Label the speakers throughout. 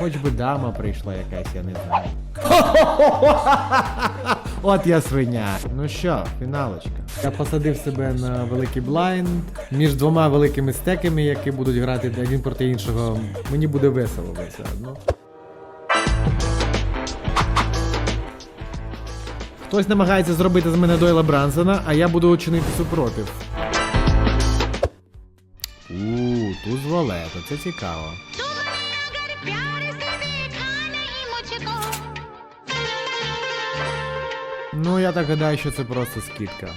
Speaker 1: Хоч би дама прийшла якась, я не знаю. От я свиня. Ну що, фіналочка. Я посадив себе на великий блайнд між двома великими стеками, які будуть грати один проти іншого. Мені буде весело все одно. Хтось намагається зробити з мене Дойла Брансона, а я буду чинити супротив. Ууу, туз валета, це цікаво. Ну я так гадаю, що це просто скидка.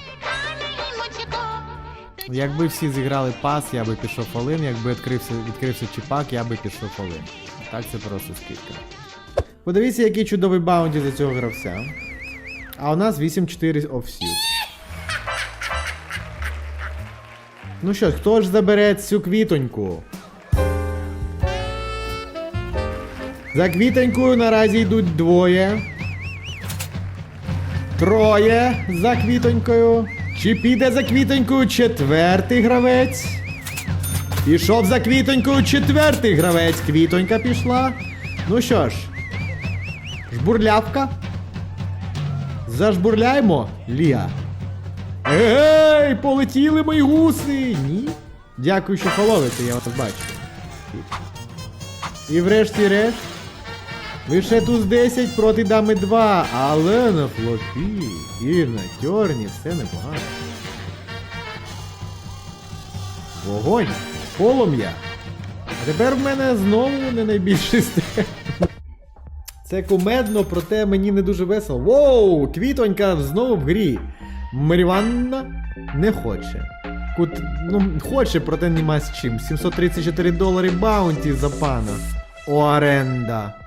Speaker 1: Якби всі зіграли пас, я би пішов фолин, якби відкрився відкрився чіпак, я би пішов фолин. Так це просто скидка. Подивіться, який чудовий баунді за цього гравця. А у нас 8-4 офсів. Ну що, хто ж забере цю квітоньку? За квітонькою наразі йдуть двоє. Троє за квітонькою. Чи піде за квітонькою четвертий гравець? Пішов за квітонькою четвертий гравець. Квітонька пішла. Ну що ж, жбурлявка. Зажбурляємо, Лія. Ей, полетіли мої гуси! Ні. Дякую, що фоловите, я вас бачу. І врешті-решт. Лише туз 10 проти дами 2, але на флопі і на тьорні все непогано. Вогонь, полум'я. А тепер в мене знову не найбільший степ. Це кумедно, проте мені не дуже весело. Воу! Квітонька знову в грі. Маріванна не хоче. Кут, ну, хоче, проте нема з чим. 734 долари баунті за пана. Оренда.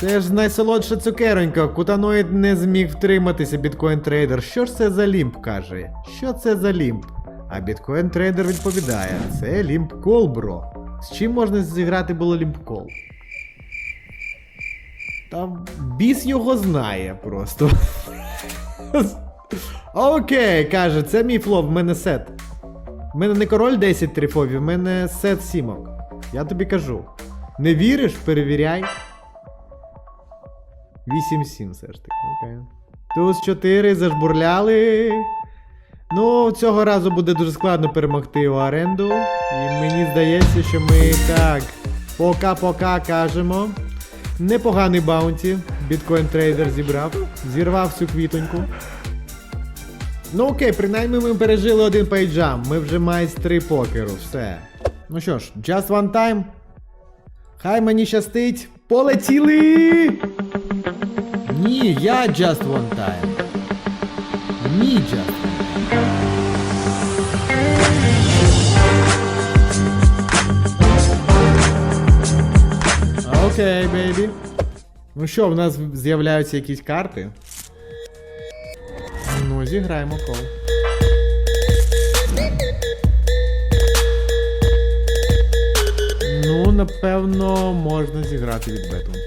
Speaker 1: Це ж найсолодша цукеронька, кутаноїд не зміг втриматися, біткоін трейдер. Що ж це за лімп каже? Що це за лімп? А біткоін трейдер відповідає: це лімп кол, бро. З чим можна зіграти було лімп кол? Та біс його знає просто. Окей, каже, це мій флоп, в мене сет. В мене не король 10 трифовів, в мене сет сімок. Я тобі кажу. Не віриш, перевіряй. 8-7 все ж таки, окей. Туз 4 зажбурляли. Ну, цього разу буде дуже складно перемогти у оренду. І мені здається, що ми так. Пока-пока кажемо. Непоганий баунті. Біткоін трейдер зібрав. Зірвав цю квітоньку. Ну окей, принаймні ми пережили один пейджам. Ми вже майстри покеру, все. Ну що ж, just one time. Хай мені щастить. Полетіли! Ні, я just one time. Ні, just. Окей, бейбі. Ну що, в нас з'являються якісь карти? Ну, зіграємо кол. Ну, напевно, можна зіграти від бету.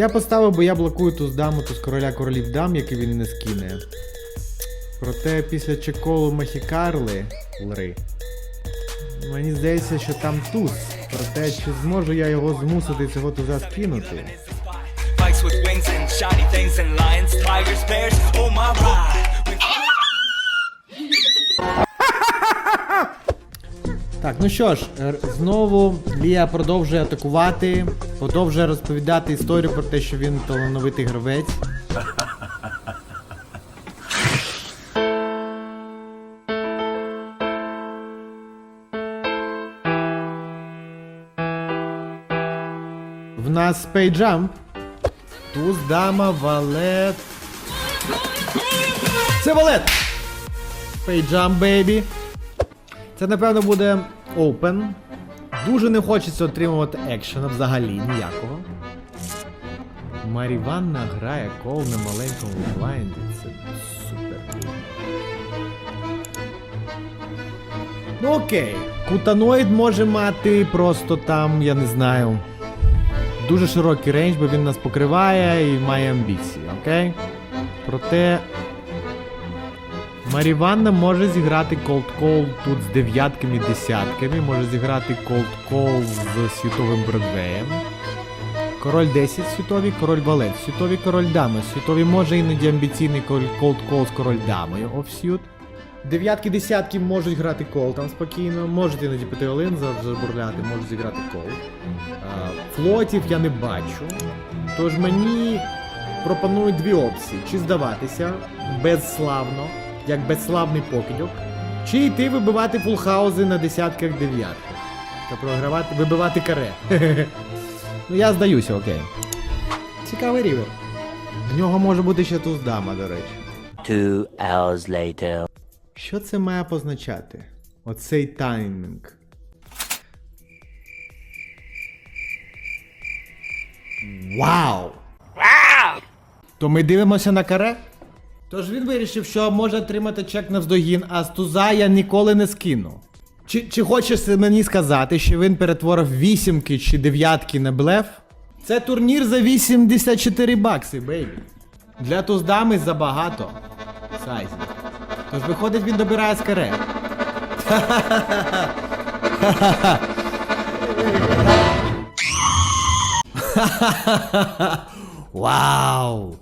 Speaker 1: Я поставив, бо я блокую туз даму, туз короля королів дам, який він не скине. Проте після чеколу Махікарли Лри. Мені здається, що там туз. Проте чи зможу я його змусити цього туза скинути? Так, ну що ж, знову Лія продовжує атакувати, продовжує розповідати історію про те, що він талановитий гравець. В нас спейджамп. Туз, дама, валет. Це валет! Спейджамп, бейбі. Це, напевно, буде open. Дуже не хочеться отримувати екшена взагалі ніякого. Маріванна грає кол на маленькому блайнді. Це супер. Ну окей. Кутаноїд може мати просто там, я не знаю. Дуже широкий рейндж, бо він нас покриває і має амбіції, окей? Проте Маріванна може зіграти Cold Call тут з дев'ятками і десятками, може зіграти Cold Call з світовим Бродвеєм. Король 10 світовий, король валет, світовий король дами, світовий може іноді амбіційний Cold Call з король дамою офсют. Дев'ятки, десятки можуть грати кол там спокійно, можуть іноді піти забурляти, можуть зіграти кол. Флотів я не бачу. Тож мені пропонують дві опції: чи здаватися безславно, як безславний покидьок, чи йти вибивати фулхаузи на десятках дев'ятках. Та програвати, вибивати каре. Ну я здаюся, окей. Цікавий рівер. В нього може бути ще туз дама, до речі.
Speaker 2: Two hours later.
Speaker 1: Що це має позначати? Оцей таймінг. Вау! То ми дивимося на каре? Тож він вирішив, що може отримати чек навздогін, а з туза я ніколи не скину. Чи, чи хочеш мені сказати, що він перетворив вісімки чи дев'ятки на блеф? Це турнір за 84 бакси, бейбі. Для туздами забагато. Сайзі. Тож виходить, він добирає з каре. Вау!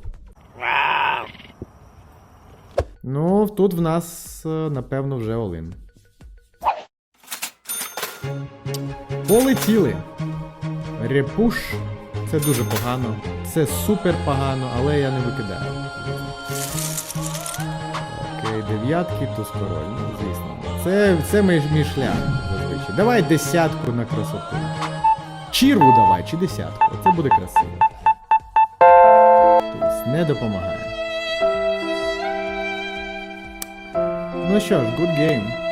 Speaker 1: Ну, тут в нас, е, напевно, вже Олин. Полетіли. Репуш. Це дуже погано. Це супер погано, але я не викидаю. Окей, дев'ятки, туз король. Ну, звісно. Це, це мій, мій шлях зазвичай. Давай десятку на красоту. Чірву давай, чи десятку. Це буде красиво. Тобто не допомагає. Ну що ж, good game.